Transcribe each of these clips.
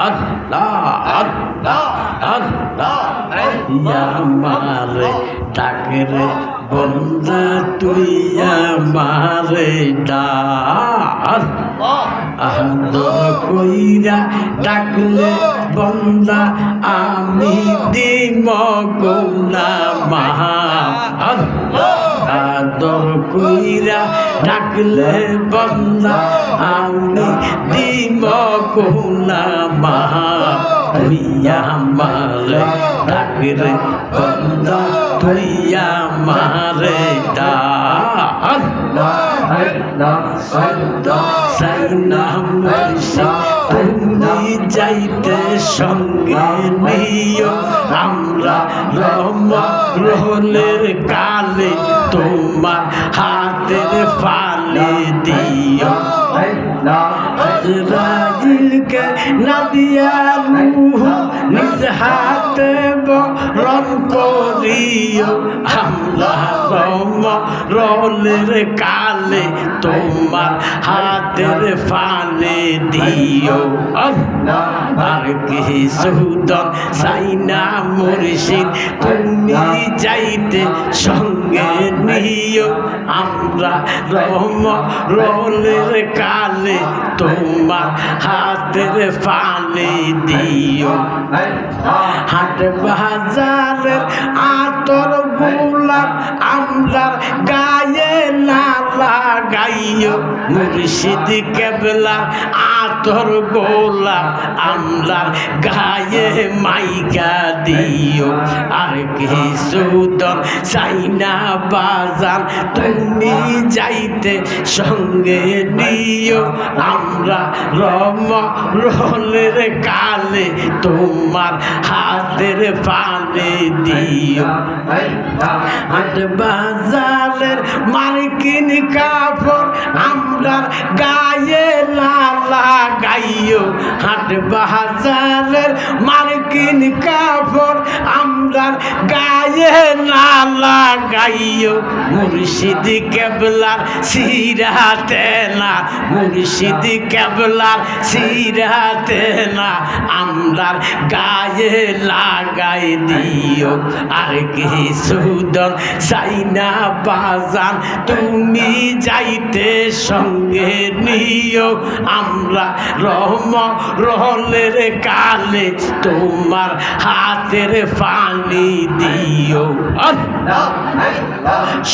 আল্লাহ আল্লাহ আল্লাহ আমারে ডাকে রে বন্ধা তুই আমারে ডাক আদর কইরা ডাকলে বন্দা আমি দিম গৌলা মাহা আদর কইরা ডাকলে বন্দা আমি দিব কোনা মা। হইয়া মারে ডাকরে বন্দা তুইয়া মারে তুমি যাইতে সঙ্গে নিও। আমরা রম রোলের কালে তোমার হাতের ফালে দিও রাজিলকে নাদিয়া রুহ নিজ হাতে বরণ করিও রম রোলের কালে তোমার হাতের ফালে দিও। আর কি সুদন সাইনা মুর্শিদ, তুমি যাইতে সঙ্গে নিও। আমরা রম রোলের কালে তোমার হাতের ফালে দিও। হাট বাজারের আতর গোলাপ আমরার গায়ে না লাগাইও মুর্শিদ কেবলার আতর গোলাপ আমরার গায়ে মাইকা দিও। আর কি সুদন সাইনা বাজার তুমি যাইতে সঙ্গে নিও। আমরা রম রোলের কালে তোমার হাতের পানে দিও। হাট বাজারের মার্কিন কাপড় আমরা গায়ে লালা গাইও হাট বাজারের মার্কিন কাপড় আমরা গায়ে লালা গাইও, মুর্শিদ কেবলার সিরাতে না, মুর্শিদ কেবলার সিরাতে না, আমরার গায়ে লাগাই দিও। আর কি সুদন সাইনা বাজান, তুমি যাইতে সঙ্গে নিও। আমরা রহম রহলের কালে তোমার হাতের পানি দিও।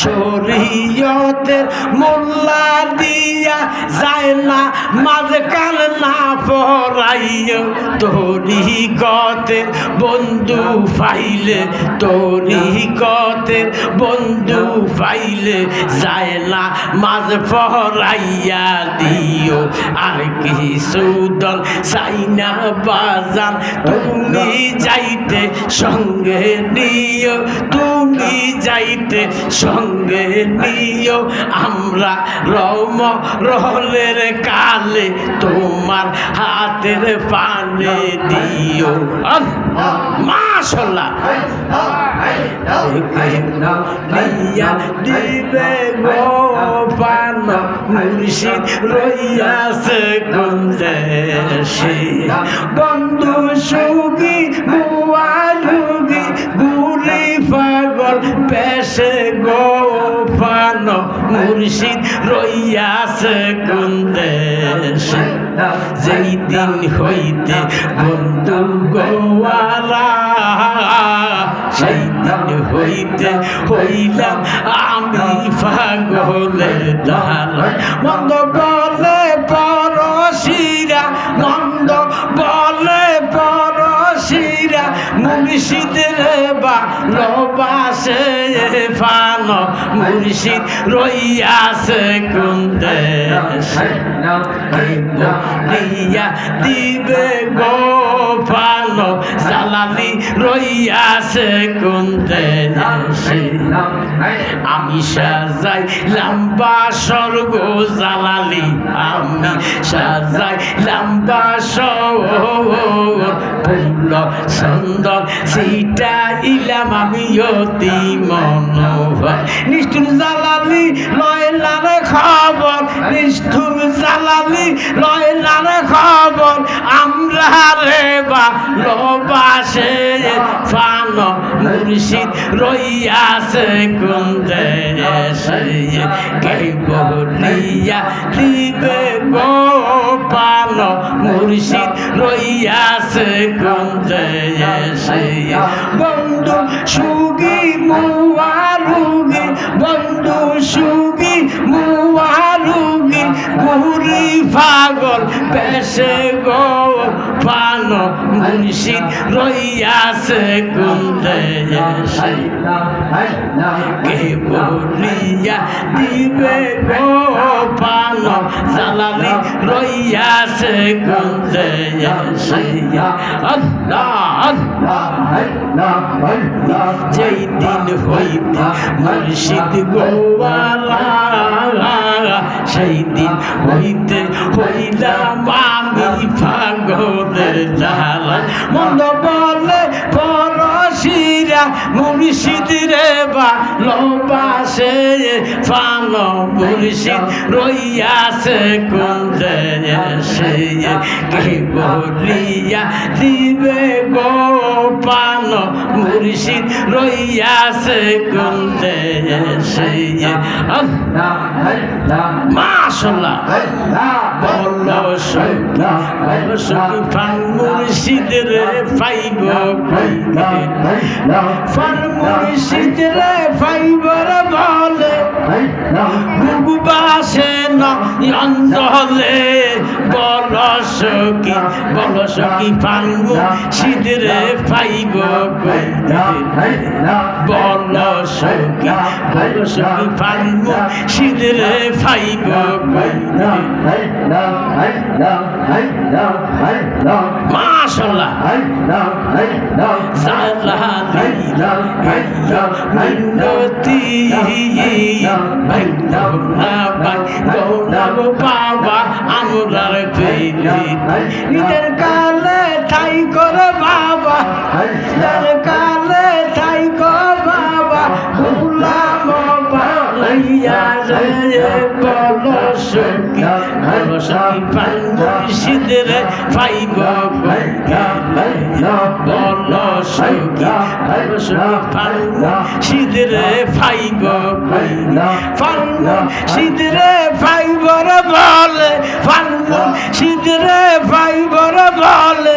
শরীয়তের মোল্লা দিয়া যায় না মাঝখান না পড়াইও। তোরি গতের বন্ধু পাইলে তোরি গতের বন্ধু পাইলে যায় না, মাঝ পড়াইয়া দিও। আর কি সুদন সাইনা বাজান, তুমি যাইতে সঙ্গে নিও, তুমি যাইতে সঙ্গে নিও। আমরা রম রহলের কালে তোমার হাতের পানে দিও। মাশাল্লাহ। দিয়া দিবে গো পান মুর্শিদ রইয়াছে কুঞ্জে বন্ধু সুগি বুয়ালুগি গুলি পাগল পেশে গো পান মুর্শিদ রইয়াছে কুন্দেশে যেই দিন হইতে বন্ধু গোয়ালা, সেই দিন হইতে হইলাম আমি পাগলে দাঁড়া মন্দ বলে পরশিরা, মন্দ বলে পরশিরা, মুর্শিদের ভালোবাসে ফান, মুর্শিদ রইয়াছে কোন দেশে? দিবে গো ফানো, জালালি রইয়াছে কোন দেশে? আমি সাজাই লম্বা স্বর্গ জালালি, আমি সাজাই লম্বা ফুল সুন্দর সিটা ইলাম আমি অতি মনোভাব। নিষ্ঠুর জালালি লয়লার খবর। নিষ্ঠুর জালালি লয়লার খবর। আমরা রে ভালোবাসে, ফান মুর্শিদ রইয়াছে কোন দেশে? কে বলিয়া দিবে গো পাল মুর্শিদ রইয়াছে দেশে বন্ধু সুগি মুয়ারুগি বন্ধু সুগি মুয়ারুগি গুরি পাগল পেশে গো পান মুর্শিদ রইয়াছে কোন দেশে কে বলিয়া দিবে গো পান জালালি রইয়াছে কোন দেশে আল্লাহ আল্লাহ যেই দিন হইতে মুর্শিদ গোয়ালা সেই দিন হইতে হইলাম আমি পাগলের জ্বালা। মন্দ বলে পরশিরা মুর্শিদ রে বা লোবাসে ফান মুর্শিদ রইয়াছে কোন দেশে কে বলিয়া দিবে গো পান মুর্শিদ রইয়াছে কোন দেশে মাশাল্লাহ। বল সখী বল সখী ফান মুর্শিদ রে পাইব ফান মুর্শিদ রে পাইব বলে বাসে না অঞ্জলে বল সখী বল সখী ফান মুর্শিদ পাইব বল সখী বল সখী ফান মুর্শিদ পাইব মাশাল্লাহ মিনতি বাবা আমরার ঈদের কালে ঠাই করে বাবা। বল সখী পাই মুর্শিদরে পাইব বল সখী। পাইব মুর্শিদরে পাইব ফাল্লু সিদরে ফাইবর বলে ফাল্লু সিদরে রে বলে।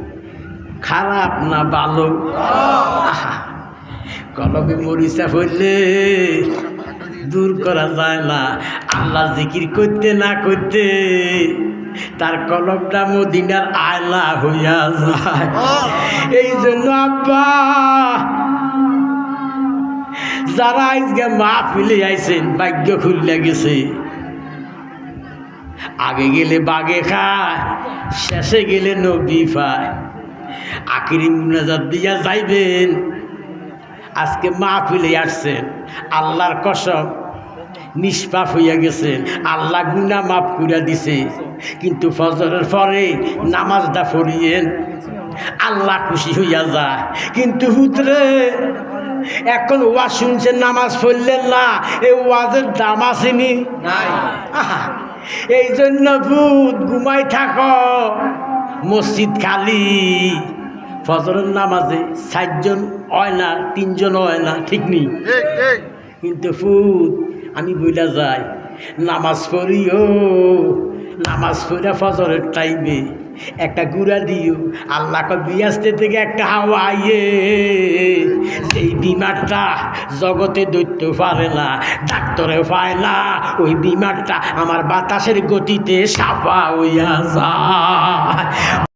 খারাপ না ভালো? কলবে মরিচা পড়লে দূর করা যায় না। আল্লাহ জিকির করতে না করতে তার কলমটা মদিনার আয়লা হইয়া যায়। এই জন্য আব্বা, যারা আজকে মা ফিলে আইছেন, ভাগ্য খুললে গেছে। আগে গেলে বাগে খায়, শেষে গেলে নবী পায়। আখিরি মুনাজাত দিয়া যাইবেন। আজকে মা ফিলে আসছেন আল্লাহর কসম নিষ্পাপ হইয়া গেছেন আল্লাহ গুনা মাফ করিয়া দিছে। কিন্তু ফজরের পরে নামাজটা পড়িয়েন আল্লাহ খুশি হইয়া যায়। কিন্তু হুতরে এখন ওয়াজ শুনছেন নামাজ পড়লেন না এই ওয়াজের দাম আসেনি? এই জন্য ভূত ঘুমাই থাক মসজিদ খালি। ফজরের নামাজে চারজন হয় না তিনজন হয় না ঠিক নেই। কিন্তু ফুত আমি বইলা যাই নামাজ পড়িও নামাজ পড়া ফজরের টাইমে একটা গুড়া দিও আল্লাহ বিয়াস্তে থেকে একটা হাওয়া আইয়ে। এই বিমারটা জগতে দৈত্য পারে না ডাক্তারে পায় না ওই বিমারটা আমার বাতাসের গতিতে সাফা হইয়া যায়।